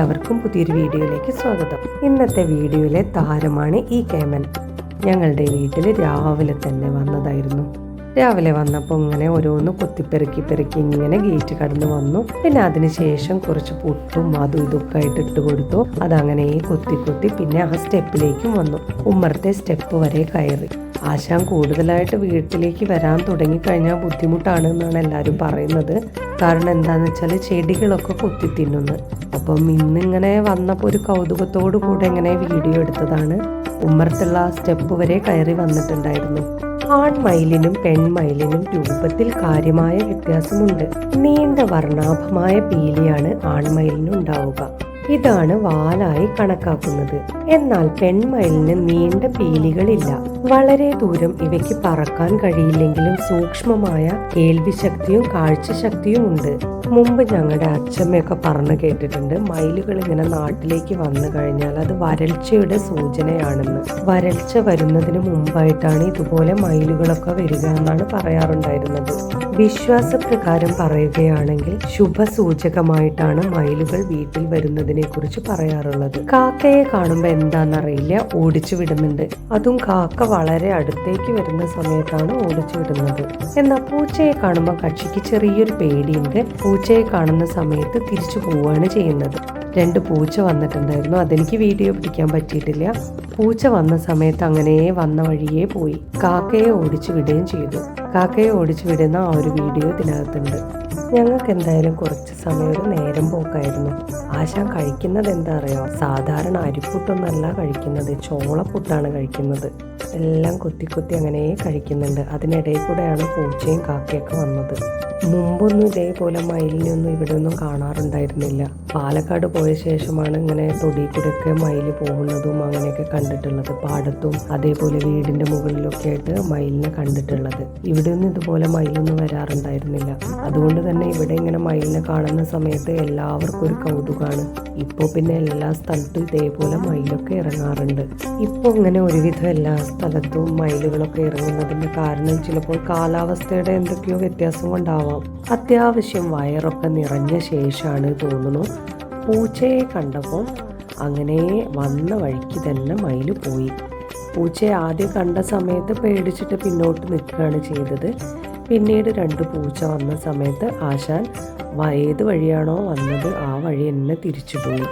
എല്ലാവർക്കും പുതിയൊരു വീഡിയോയിലേക്ക് സ്വാഗതം. ഇന്നത്തെ വീഡിയോയിലെ താരമാണ് ഈ കേമൻ. ഞങ്ങളുടെ വീട്ടിൽ രാവിലെ തന്നെ വന്നതായിരുന്നു. രാവിലെ വന്നപ്പോൾ ഇങ്ങനെ ഓരോന്ന് കുത്തിപ്പെറുക്കി പെറുക്കി ഇങ്ങനെ ഗേറ്റ് കടന്നു വന്നു. പിന്നെ അതിനുശേഷം കുറച്ച് പുട്ടും അതും ഇതൊക്കെ ആയിട്ട് ഇട്ട് കൊടുത്തു. അതങ്ങനെ കൊത്തി കൊത്തി പിന്നെ ആ സ്റ്റെപ്പിലേക്കും വന്നു. ഉമ്മറത്തെ സ്റ്റെപ്പ് വരെ കയറി. ആശാൻ കൂടുതലായിട്ട് വീട്ടിലേക്ക് വരാൻ തുടങ്ങിക്കഴിഞ്ഞാൽ ബുദ്ധിമുട്ടാണ് എന്നാണ് എല്ലാവരും പറയുന്നത്. കാരണം എന്താന്ന് വെച്ചാൽ ചെടികളൊക്കെ കൊത്തി തിന്നുന്നു. അപ്പം ഇന്നിങ്ങനെ വന്നപ്പോൾ ഒരു കൗതുകത്തോടു കൂടെ ഇങ്ങനെ വീഡിയോ എടുത്തതാണ്. ഉമ്മറത്തുള്ള സ്റ്റെപ്പ് വരെ കയറി വന്നിട്ടുണ്ടായിരുന്നു. ആൺമയിലിനും പെൺമയിലിനും രൂപത്തിൽ കാര്യമായ വ്യത്യാസമുണ്ട്. നീണ്ട വർണാഭമായ പീലിയാണ് ആൺമയിലിനുണ്ടാവുക. ഇതാണ് വാലായി കണക്കാക്കുന്നത്. എന്നാൽ പെൺമയിലിന് നീണ്ട പീലികളില്ല. വളരെ ദൂരം ഇവയ്ക്ക് പറക്കാൻ കഴിയില്ലെങ്കിലും സൂക്ഷ്മമായ കേൾവിശക്തിയും കാഴ്ചശക്തിയും ഉണ്ട്. മുമ്പ് ഞങ്ങളുടെ അച്ഛമ്മയൊക്കെ പറഞ്ഞു കേട്ടിട്ടുണ്ട് മയിലുകൾ ഇങ്ങനെ നാട്ടിലേക്ക് വന്നു കഴിഞ്ഞാൽ അത് വരൾച്ചയുടെ സൂചനയാണെന്ന്. വരൾച്ച വരുന്നതിന് മുമ്പായിട്ടാണ് ഇതുപോലെ മയിലുകളൊക്കെ വരിക എന്നാണ് പറയാറുണ്ടായിരുന്നത്. വിശ്വാസപ്രകാരം പറയുകയാണെങ്കിൽ ശുഭസൂചകമായിട്ടാണ് മയിലുകൾ വീട്ടിൽ വരുന്നതിനെ കുറിച്ച് പറയാറുള്ളത്. കാക്കയെ കാണുമ്പോൾ എന്താണെന്നറിയില്ല ഓടിച്ചു വിടുന്നുണ്ട്. അതും കാക്ക വളരെ അടുത്തേക്ക് വരുന്ന സമയത്താണ് ഓടിച്ചു വിടുന്നത്. എന്നാൽ പൂച്ചയെ കാണുമ്പോൾ കക്ഷിക്ക് ചെറിയൊരു പേടിയുണ്ട്. പൂച്ചയെ കാണുന്ന സമയത്ത് തിരിച്ചു പോവുകയാണ് ചെയ്യുന്നത്. രണ്ട് പൂച്ച വന്നിട്ടുണ്ടായിരുന്നു. അതെനിക്ക് വീഡിയോ പിടിക്കാൻ പറ്റിയിട്ടില്ല. പൂച്ച വന്ന സമയത്ത് അങ്ങനെ വന്ന വഴിയേ പോയി. കാക്കയെ ഓടിച്ചു വിടുകയും ചെയ്തു. കാക്കയെ ഓടിച്ചു വിടുന്ന ആ ഒരു വീഡിയോ ഇതിനകത്തുണ്ട്. ഞങ്ങൾക്ക് എന്തായാലും കുറച്ച് സമയം ഒരു നേരം പോക്കായിരുന്നു. ആശാൻ കഴിക്കുന്നത് എന്താ അറിയോ സാധാരണ അരിപ്പുട്ടൊന്നല്ല കഴിക്കുന്നത് ചോളപ്പുട്ടാണ് കഴിക്കുന്നത്. എല്ലാം കുത്തി കുത്തി അങ്ങനെ കഴിക്കുന്നുണ്ട്. അതിനിടയിൽ കൂടെയാണ് പൂച്ചയും കാക്കയൊക്കെ വന്നത്. മുമ്പൊന്നും ഇതേപോലെ മയിലിനൊന്നും ഇവിടെ ഒന്നും കാണാറുണ്ടായിരുന്നില്ല. പാലക്കാട് പോയ ശേഷമാണ് ഇങ്ങനെ തൊടി കൂടെയൊക്കെ മയിൽ പോകുന്നതും അങ്ങനെയൊക്കെ കണ്ടിട്ടുള്ളത്. പാടത്തും അതേപോലെ വീടിന്റെ മുകളിലൊക്കെ ആയിട്ട് മയിലിനെ കണ്ടിട്ടുള്ളത്. ഇവിടെ ഒന്നും ഇതുപോലെ മയിലൊന്നും വരാറുണ്ടായിരുന്നില്ല. അതുകൊണ്ട് തന്നെ ഇവിടെ ഇങ്ങനെ മയിലിനെ കാണുന്ന സമയത്ത് എല്ലാവർക്കും ഒരു കൗതുകമാണ് ഇപ്പോൾ പിന്നെ എല്ലാ സ്ഥലത്തും ഇതേപോലെ മയിലൊക്കെ ഇറങ്ങാറുണ്ട്. ഇപ്പോൾ ഇങ്ങനെ ഒരുവിധം എല്ലാ സ്ഥലത്തും മയിലുകളൊക്കെ ഇറങ്ങുന്നതിന്റെ കാരണം ചിലപ്പോൾ കാലാവസ്ഥയുടെ എന്തൊക്കെയോ വ്യത്യാസം കൊണ്ടാവാം. അത്യാവശ്യം വയറൊക്കെ നിറഞ്ഞ ശേഷമാണ് തോന്നുന്നു. പൂച്ചയെ കണ്ടപ്പോൾ അങ്ങനെ വന്ന വഴിക്ക് തന്നെ മയിൽ പോയി. പൂച്ചയെ ആദ്യം കണ്ട സമയത്ത് പേടിച്ചിട്ട് പിന്നോട്ട് നിൽക്കുകയാണ് ചെയ്തത്. പിന്നീട് രണ്ട് പൂച്ച വന്ന സമയത്ത് ആശാൻ ഏത് വഴിയാണോ വന്നത് ആ വഴി തന്നെ തിരിച്ചു പോയി.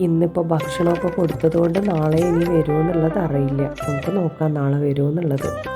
ഇന്നിപ്പോൾ ഭക്ഷണമൊക്കെ കൊടുത്തതുകൊണ്ട് നാളെ ഇനി വരുമോ എന്നുള്ളത് അറിയില്ല. നമുക്ക് നോക്കാം നാളെ വരുമോ എന്നുള്ളത്.